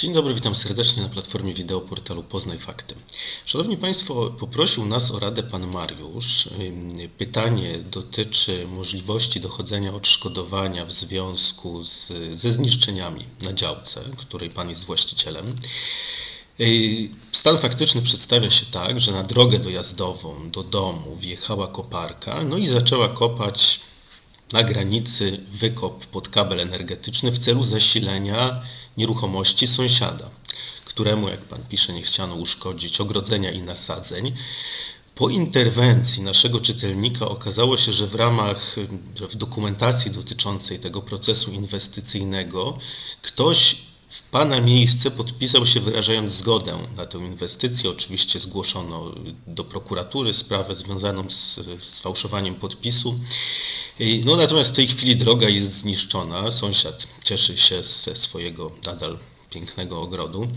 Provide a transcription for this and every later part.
Dzień dobry, witam serdecznie na platformie wideo portalu Poznaj Fakty. Szanowni Państwo, poprosił nas o radę Pan Mariusz. Pytanie dotyczy możliwości dochodzenia odszkodowania w związku z, ze zniszczeniami na działce, której Pan jest właścicielem. Stan faktyczny przedstawia się tak, że na drogę dojazdową do domu wjechała koparka, no i zaczęła kopać na granicy wykop pod kabel energetyczny w celu zasilenia nieruchomości sąsiada, któremu, jak pan pisze, nie chciano uszkodzić ogrodzenia i nasadzeń. Po interwencji naszego czytelnika okazało się, że w ramach, że w dokumentacji dotyczącej tego procesu inwestycyjnego ktoś w Pana miejsce podpisał się wyrażając zgodę na tę inwestycję. Oczywiście zgłoszono do prokuratury sprawę związaną z, z fałszowaniem podpisu. No natomiast w tej chwili droga jest zniszczona. Sąsiad cieszy się ze swojego nadal pięknego ogrodu.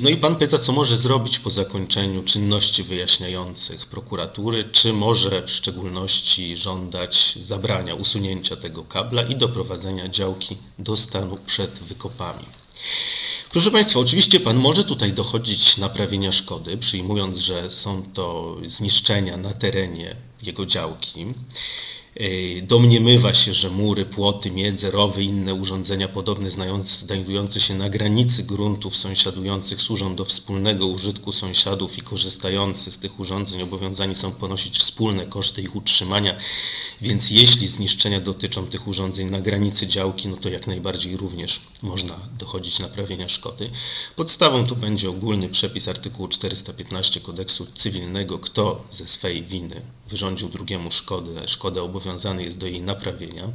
No i pan pyta, co może zrobić po zakończeniu czynności wyjaśniających prokuratury, czy może w szczególności żądać zabrania usunięcia tego kabla i doprowadzenia działki do stanu przed wykopami. Proszę Państwa, oczywiście Pan może tutaj dochodzić naprawienia szkody, przyjmując, że są to zniszczenia na terenie jego działki. Domniemywa się, że mury, płoty, miedze, rowy i inne urządzenia podobne znajdujące się na granicy gruntów sąsiadujących służą do wspólnego użytku sąsiadów i korzystający z tych urządzeń obowiązani są ponosić wspólne koszty ich utrzymania, więc jeśli zniszczenia dotyczą tych urządzeń na granicy działki, no to jak najbardziej również można dochodzić naprawienia szkody. Podstawą tu będzie ogólny przepis artykułu 415 kodeksu cywilnego, kto ze swej winy wyrządził drugiemu szkodę, szkodę obowiązany jest do jej naprawienia.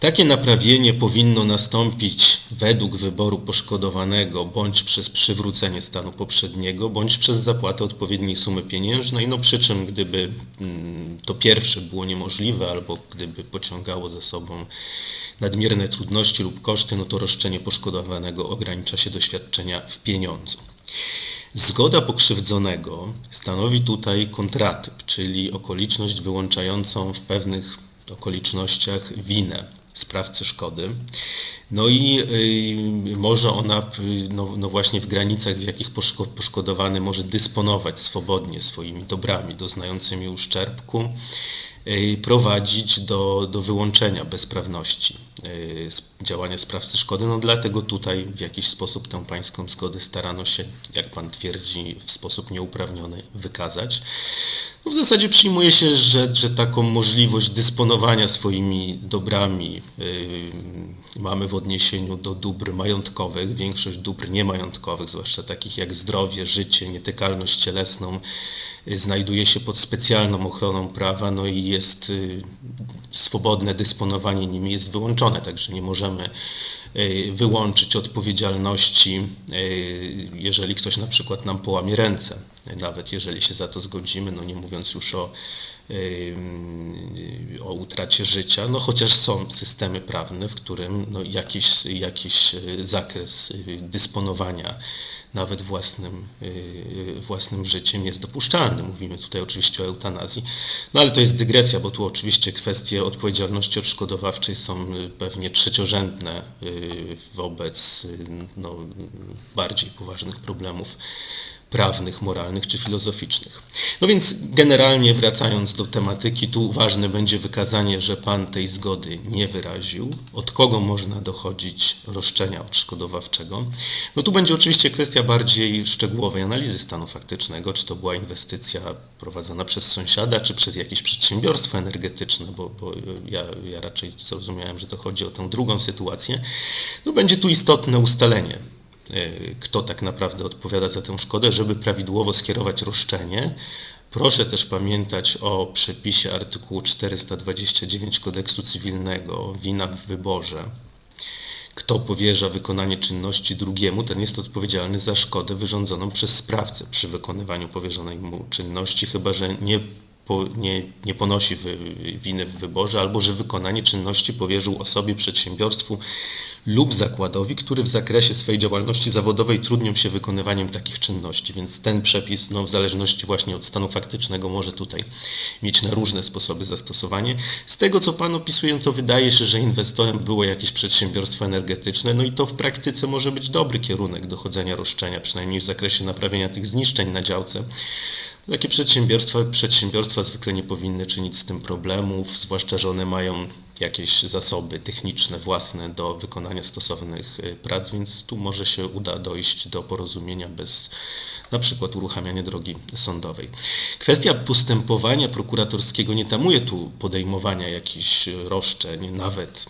Takie naprawienie powinno nastąpić według wyboru poszkodowanego bądź przez przywrócenie stanu poprzedniego, bądź przez zapłatę odpowiedniej sumy pieniężnej, no przy czym gdyby mm, to pierwsze było niemożliwe albo gdyby pociągało za sobą nadmierne trudności lub koszty, no to roszczenie poszkodowanego ogranicza się do świadczenia w pieniądzu. Zgoda pokrzywdzonego stanowi tutaj kontratyp, czyli okoliczność wyłączającą w pewnych okolicznościach winę sprawcy szkody. No i y, może ona y, no, no właśnie w granicach, w jakich poszko- poszkodowany może dysponować swobodnie swoimi dobrami doznającymi uszczerbku, y, prowadzić do, do wyłączenia bezprawności działania sprawcy szkody. No dlatego tutaj w jakiś sposób tę pańską zgodę starano się, jak pan twierdzi, w sposób nieuprawniony wykazać. No w zasadzie przyjmuje się, że, że taką możliwość dysponowania swoimi dobrami y, mamy w odniesieniu do dóbr majątkowych. Większość dóbr niemajątkowych, zwłaszcza takich jak zdrowie, życie, nietykalność cielesną, y, znajduje się pod specjalną ochroną prawa, no i jest y, swobodne dysponowanie nimi jest wyłączone, także nie możemy y, wyłączyć odpowiedzialności, y, jeżeli ktoś na przykład nam połamie ręce, nawet jeżeli się za to zgodzimy, no nie mówiąc już o, o utracie życia, no chociaż są systemy prawne, w którym no jakiś, jakiś zakres y, dysponowania nawet własnym, y, własnym życiem jest dopuszczalny. Mówimy tutaj oczywiście o eutanazji, no ale to jest dygresja, bo tu oczywiście kwestie odpowiedzialności odszkodowawczej są y, pewnie trzeciorzędne wobec no, bardziej poważnych problemów prawnych, moralnych czy filozoficznych. No więc generalnie wracając do tematyki, tu ważne będzie wykazanie, że Pan tej zgody nie wyraził, od kogo można dochodzić roszczenia odszkodowawczego. No tu będzie oczywiście kwestia bardziej szczegółowej analizy stanu faktycznego, czy to była inwestycja prowadzona przez sąsiada, czy przez jakieś przedsiębiorstwo energetyczne, bo, bo ja, ja raczej zrozumiałem, że to chodzi o tę drugą sytuację. No będzie tu istotne ustalenie kto tak naprawdę odpowiada za tę szkodę, żeby prawidłowo skierować roszczenie. Proszę też pamiętać o przepisie artykułu 429 kodeksu cywilnego wina w wyborze. Kto powierza wykonanie czynności drugiemu, ten jest odpowiedzialny za szkodę wyrządzoną przez sprawcę przy wykonywaniu powierzonej mu czynności, chyba że nie nie, nie ponosi winy w wyborze, albo że wykonanie czynności powierzył osobie, przedsiębiorstwu lub zakładowi, który w zakresie swojej działalności zawodowej trudnią się wykonywaniem takich czynności. Więc ten przepis, no, w zależności właśnie od stanu faktycznego, może tutaj mieć na różne sposoby zastosowanie. Z tego, co Pan opisuje, to wydaje się, że inwestorem było jakieś przedsiębiorstwo energetyczne, no i to w praktyce może być dobry kierunek dochodzenia roszczenia, przynajmniej w zakresie naprawienia tych zniszczeń na działce. Takie przedsiębiorstwa, przedsiębiorstwa zwykle nie powinny czynić z tym problemów, zwłaszcza, że one mają jakieś zasoby techniczne własne do wykonania stosownych y, prac, więc tu może się uda dojść do porozumienia bez na przykład uruchamiania drogi sądowej. Kwestia postępowania prokuratorskiego nie tamuje tu podejmowania jakichś roszczeń, nawet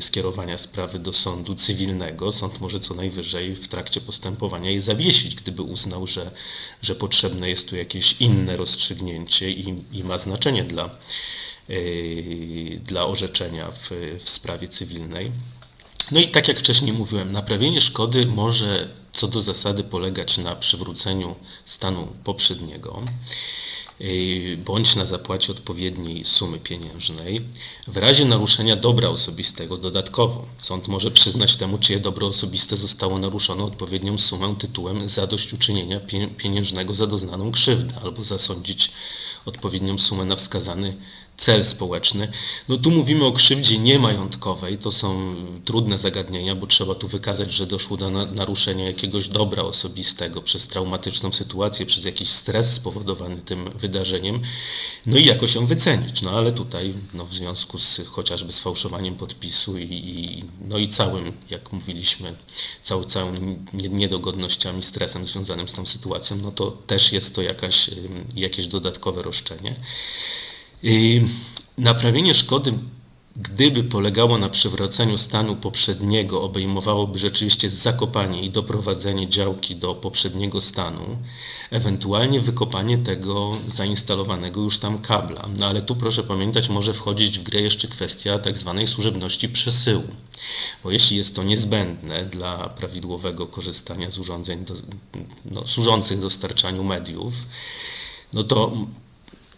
skierowania sprawy do sądu cywilnego. Sąd może co najwyżej w trakcie postępowania je zawiesić, gdyby uznał, że, że potrzebne jest tu jakieś inne rozstrzygnięcie i, i ma znaczenie dla, yy, dla orzeczenia w, w sprawie cywilnej. No i tak jak wcześniej mówiłem, naprawienie szkody może co do zasady polegać na przywróceniu stanu poprzedniego bądź na zapłacie odpowiedniej sumy pieniężnej. W razie naruszenia dobra osobistego dodatkowo sąd może przyznać temu, czyje dobro osobiste zostało naruszone odpowiednią sumę tytułem zadośćuczynienia pie- pieniężnego za doznaną krzywdę albo zasądzić odpowiednią sumę na wskazany cel społeczny. No tu mówimy o krzywdzie niemajątkowej, to są trudne zagadnienia, bo trzeba tu wykazać, że doszło do na- naruszenia jakiegoś dobra osobistego przez traumatyczną sytuację, przez jakiś stres spowodowany tym wydarzeniem, no i jakoś ją wycenić. No ale tutaj no, w związku z chociażby sfałszowaniem podpisu i, i, no i całym, jak mówiliśmy, całą nie- niedogodnościami, stresem związanym z tą sytuacją, no to też jest to jakaś, jakieś dodatkowe roszczenie. Naprawienie szkody, gdyby polegało na przywróceniu stanu poprzedniego, obejmowałoby rzeczywiście zakopanie i doprowadzenie działki do poprzedniego stanu, ewentualnie wykopanie tego zainstalowanego już tam kabla. No ale tu proszę pamiętać, może wchodzić w grę jeszcze kwestia tak zwanej służebności przesyłu. Bo jeśli jest to niezbędne dla prawidłowego korzystania z urządzeń do, no, służących dostarczaniu mediów, no to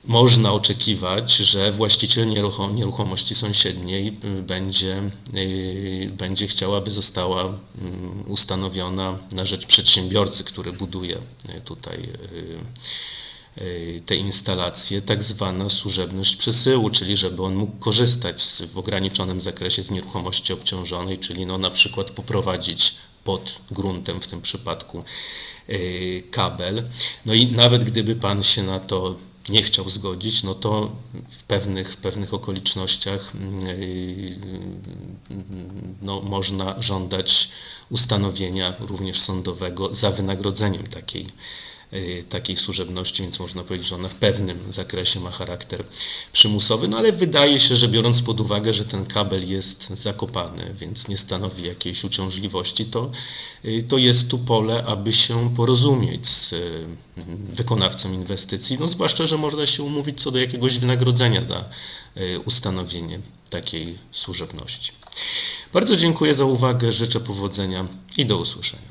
można oczekiwać, że właściciel nieruchom- nieruchomości sąsiedniej y, będzie, y, będzie chciał, aby została mm, ustanowiona na rzecz przedsiębiorcy, który buduje y, tutaj te instalacje, tak zwana służebność przesyłu, czyli żeby on mógł korzystać z, w ograniczonym zakresie z nieruchomości obciążonej, czyli no na przykład poprowadzić pod gruntem w tym przypadku kabel. No i nawet gdyby pan się na to nie chciał zgodzić, no to w pewnych, w pewnych okolicznościach yy, no, można żądać ustanowienia również sądowego za wynagrodzeniem takiej, takiej służebności, więc można powiedzieć, że ona w pewnym zakresie ma charakter przymusowy, no ale wydaje się, że biorąc pod uwagę, że ten kabel jest zakopany, więc nie stanowi jakiejś uciążliwości, to, yy, to jest tu pole, aby się porozumieć z yy, wykonawcą inwestycji, no zwłaszcza, że można się umówić co do jakiegoś wynagrodzenia za y, ustanowienie takiej służebności. Bardzo dziękuję za uwagę, życzę powodzenia i do usłyszenia.